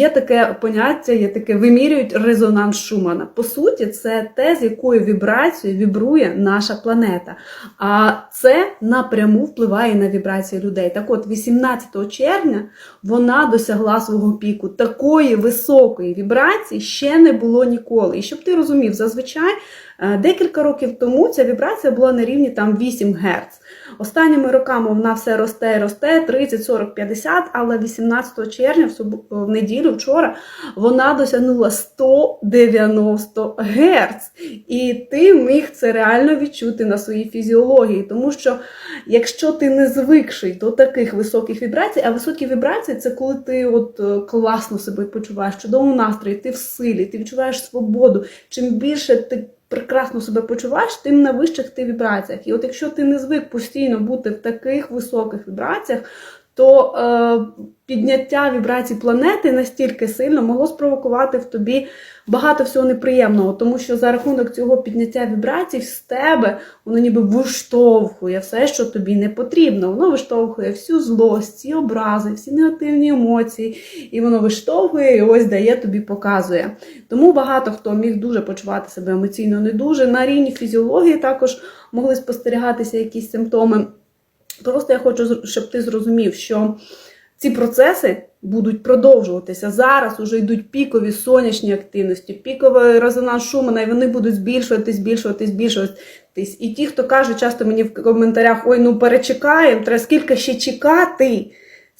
Є таке поняття, є таке вимірюють резонанс Шумана. По суті, це те, з якою вібрацією вібрує наша планета. А це напряму впливає на вібрації людей. Так от, 18 червня вона досягла свого піку. Такої високої вібрації ще не було ніколи. І щоб ти розумів, зазвичай е, декілька років тому ця вібрація була на рівні там 8 Гц. Останніми роками вона все росте росте 30, 40, 50, але 18 червня, в, неділю, вчора, вона досягнула 190 Гц. І ти міг це реально відчути на своїй фізіології. Тому що якщо ти не звикший до таких високих вібрацій, а високі вібрації це коли ти от е, класно себе почуваєш, чудовому настрої, ти в силі, ти відчуваєш свободу. Чим більше ти прекрасно себе почуваєш, тим на вищих ти вібраціях. І от якщо ти не звик постійно бути в таких високих вібраціях, то е, підняття вібрацій планети настільки сильно могло спровокувати в тобі багато всього неприємного, тому що за рахунок цього підняття вібрацій з тебе воно ніби виштовхує все, що тобі не потрібно. Воно виштовхує всю злость, всі образи, всі негативні емоції, і воно виштовхує і ось дає тобі, показує. Тому багато хто міг дуже почувати себе емоційно не дуже. На рівні фізіології також могли спостерігатися якісь симптоми. Просто я хочу, щоб ти зрозумів, що ці процеси будуть продовжуватися. Зараз уже йдуть пікові сонячні активності, піковий резонанс Шумана, і вони будуть збільшуватись, збільшуватись, збільшуватись. І ті, хто каже часто мені в коментарях: ой, ну перечекаємо, треба скільки ще чекати.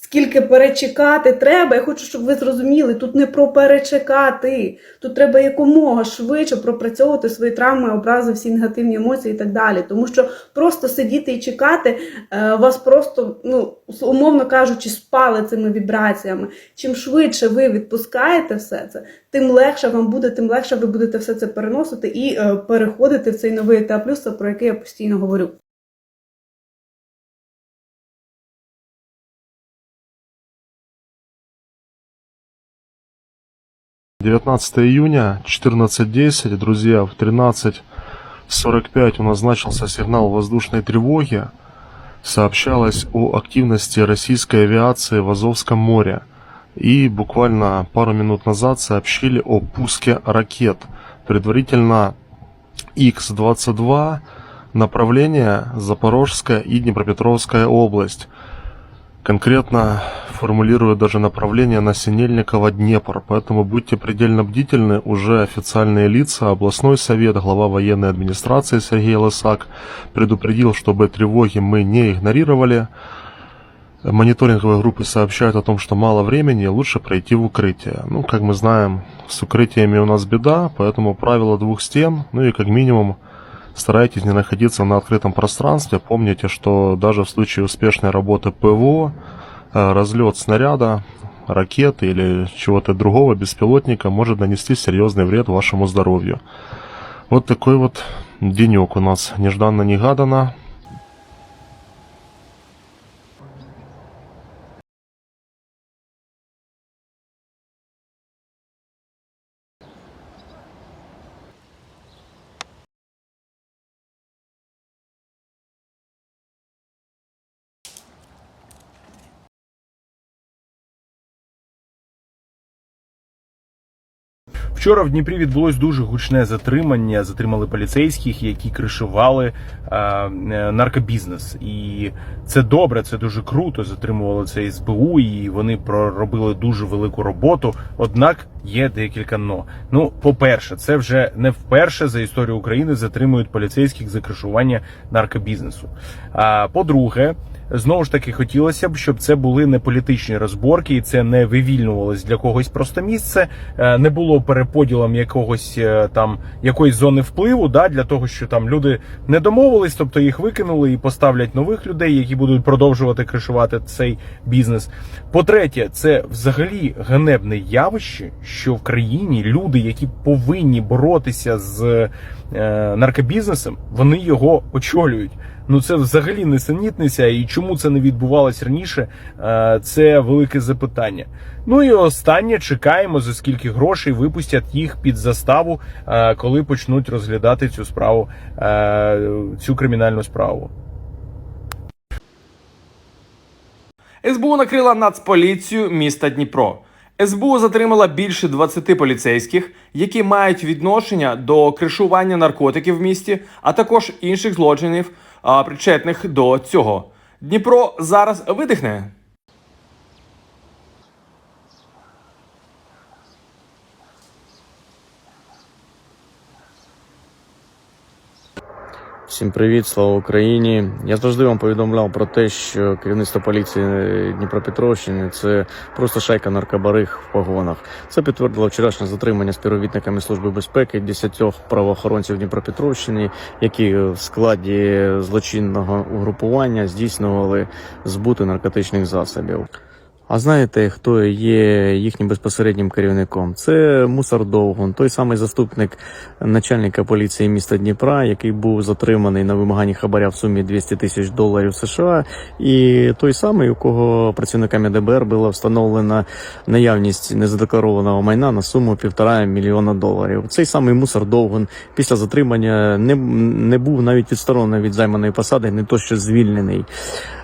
Скільки перечекати треба, я хочу, щоб ви зрозуміли, тут не про перечекати, тут треба якомога швидше пропрацьовувати свої травми, образи, всі негативні емоції і так далі. Тому що просто сидіти і чекати е, вас просто, ну, умовно кажучи, спали цими вібраціями. Чим швидше ви відпускаєте все це, тим легше вам буде, тим легше ви будете все це переносити і е, переходити в цей новий етап плюса, про який я постійно говорю. 19 июня, 14.10, друзья, в 13.45 у нас начался сигнал воздушной тревоги. Сообщалось о активности российской авиации в Азовском море. И буквально пару минут назад сообщили о пуске ракет. Предварительно Х-22, направление Запорожская и Днепропетровская область. Конкретно формулируют даже направление на Синельниково-Днепр, поэтому будьте предельно бдительны. Уже официальные лица, областной совет, глава военной администрации Сергей Лысак предупредил, чтобы тревоги мы не игнорировали. Мониторинговые группы сообщают о том, что мало времени, лучше пройти в укрытие. Ну, как мы знаем, с укрытиями у нас беда, поэтому правило двух стен, ну и как минимум старайтесь не находиться на открытом пространстве. Помните, что даже в случае успешной работы ПВО, разлет снаряда, ракеты или чего-то другого беспилотника может нанести серьезный вред вашему здоровью. Вот такой вот денек у нас нежданно-негаданно. Вчора в Дніпрі відбулось дуже гучне затримання. Затримали поліцейських, які кришували е, е, наркобізнес. І це добре, це дуже круто. Затримували це СБУ, і вони проробили дуже велику роботу. Однак є декілька но. Ну, по-перше, це вже не вперше за історію України затримують поліцейських за кришування наркобізнесу. А по-друге. Знову ж таки, хотілося б, щоб це були не політичні розборки, і це не вивільнювалось для когось просто місце, е, не було переподілом якогось е, там якоїсь зони впливу, да, для того, що там люди не домовились, тобто їх викинули і поставлять нових людей, які будуть продовжувати кришувати цей бізнес. По-третє, це взагалі ганебне явище, що в країні люди, які повинні боротися з е, наркобізнесом, вони його очолюють. Ну це взагалі несенітниця, і чому це не відбувалось раніше? е, Це велике запитання. Ну і останнє чекаємо, за скільки грошей випустять їх під заставу, е, коли почнуть розглядати цю справу, е, цю кримінальну справу. СБУ накрила нацполіцію міста Дніпро. СБУ затримала більше 20 поліцейських, які мають відношення до кришування наркотиків в місті, а також інших злочинів, причетних до цього. Дніпро зараз видихне. Всім привіт, слава Україні. Я завжди вам повідомляв про те, що керівництво поліції Дніпропетровщини це просто шайка наркобариг в погонах. Це підтвердило вчорашнє затримання співробітниками Служби безпеки 10 правоохоронців Дніпропетровщини, які в складі злочинного угрупування здійснювали збути наркотичних засобів. А знаєте, хто є їхнім безпосереднім керівником? Це Мусор Довгун, той самий заступник начальника поліції міста Дніпра, який був затриманий на вимаганні хабаря в сумі 200 тисяч доларів США, і той самий, у кого працівниками ДБР була встановлена наявність незадекларованого майна на суму півтора мільйона доларів. Цей самий Мусор Довгун після затримання не, не був навіть відсторонений від займаної посади, не то що звільнений.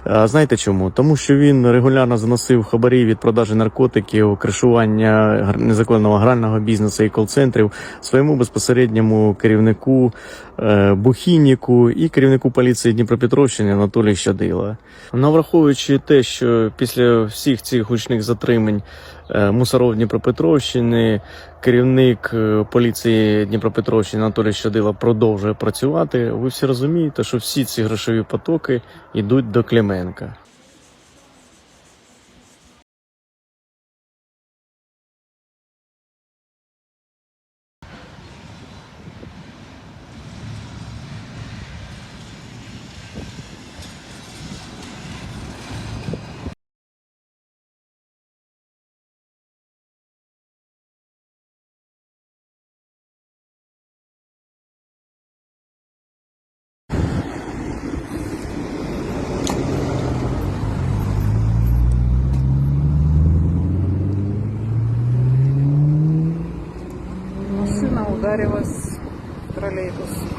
А знаєте чому? Тому що він регулярно заносив хабарі від продажі наркотиків, кришування незаконного грального бізнесу і кол-центрів своєму безпосередньому керівнику е, Бухінніку і керівнику поліції Дніпропетровщини Анатолію Щадила. Ну, враховуючи те, що після всіх цих гучних затримань е, мусоров Дніпропетровщини керівник е, поліції Дніпропетровщини Анатолій Щадила продовжує працювати. Ви всі розумієте, що всі ці грошові потоки йдуть до Клименка. Машина ударилась в троллейбус.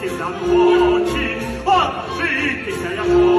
Матусі на очі, одужитися я хочу,